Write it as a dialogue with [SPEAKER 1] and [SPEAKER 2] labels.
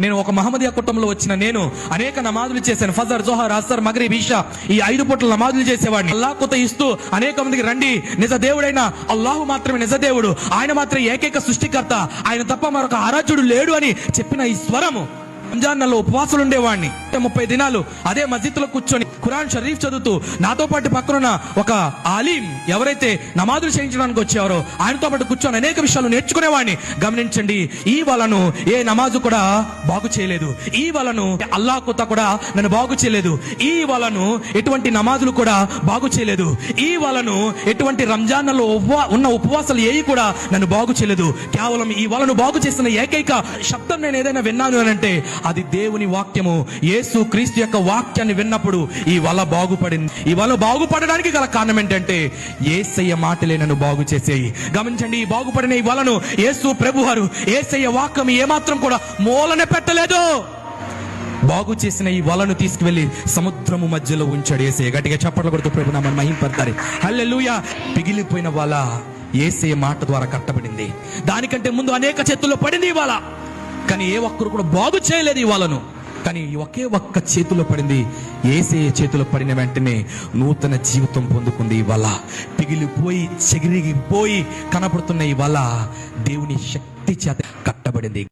[SPEAKER 1] నేను ఒక మహమ్మదియా కుటుంబంలో వచ్చిన నేను అనేక నమాజులు చేశాను. ఫజర్ జోహర్ అసర్ మగరీబ్ ఈషా ఈ ఐదు పూట్ల నమాజులు చేసేవాడిని. అల్లా కొత్త ఇస్తూ అనేక మందికి రండి నిజ దేవుడైన అల్లాహు మాత్రమే నిజ దేవుడు. ఆయన మాత్రమే ఏకైక సృష్టికర్త. ఆయన తప్ప మరొక ఆరాధ్యుడు లేడు అని చెప్పిన ఈ స్వరము. రంజాన్ నెలలో ఉపవాసాలు ఉండేవాడిని ముప్పై దినాలు అదే మస్జిద్లో కూర్చొని ఖురాన్ షరీఫ్ చదువుతూ నాతో పాటు పక్కనున్న ఒక ఆలీం ఎవరైతే నమాజులు చేయించడానికి వచ్చేవారో ఆయనతో పాటు కూర్చొని అనేక విషయాలు నేర్చుకునేవాడిని గమనించండి ఈ వలను ఏ నమాజు కూడా బాగు చేయలేదు. ఈ వలను అల్లా కొత్త కూడా నన్ను బాగు చేయలేదు. ఈ వలను ఎటువంటి నమాజులు కూడా బాగు చేయలేదు. ఈ వలను ఎటువంటి రంజాన్ నెలలో ఉపవా- ఉన్న ఉపవాసాలు ఏవి కూడా నన్ను బాగు చేయలేదు. కేవలం ఈ వలను బాగు చేసిన ఏకైక శబ్దం నేను ఏదైనా విన్నాను అని అంటే అది దేవుని వాక్యము. యేసు క్రీస్తు యొక్క వాక్యాన్ని విన్నప్పుడు ఈ వల బాగుపడింది. ఈ వల బాగుపడడానికి గల కారణం ఏంటంటే ఏసయ్య మాటలే నన్ను బాగు చేసేయి. గమనించండి ఈ బాగుపడిన ఈ వలను యేసు ప్రభువారు ఏసయ్య వాక్యం ఏమాత్రం కూడా మూలన పెట్టలేదు. బాగు చేసిన ఈ వలను తీసుకువెళ్ళి సముద్రము మధ్యలో ఉంచాడు ఏసే గట్టిగా చప్పట్లు కొడుతూ ప్రభు నామని మహింపడతారు. హల్లెలూయా! పిగిలిపోయిన వల ఏసే మాట ద్వారా కట్టబడింది. దానికంటే ముందు అనేక చేతుల్లో పడింది ఇవాళ కానీ ఏ ఒక్కరు కూడా బాగు చేయలేదు వాళ్ళను కానీ ఒకే ఒక్క చేతిలో పడింది ఏసే చేతిలో పడిన వెంటనే నూతన జీవితం పొందుకుంది ఇవాళ. పిగిలిపోయి చెగిరిగిపోయి కనపడుతున్న ఇవాళ దేవుని శక్తి చేత కట్టబడింది.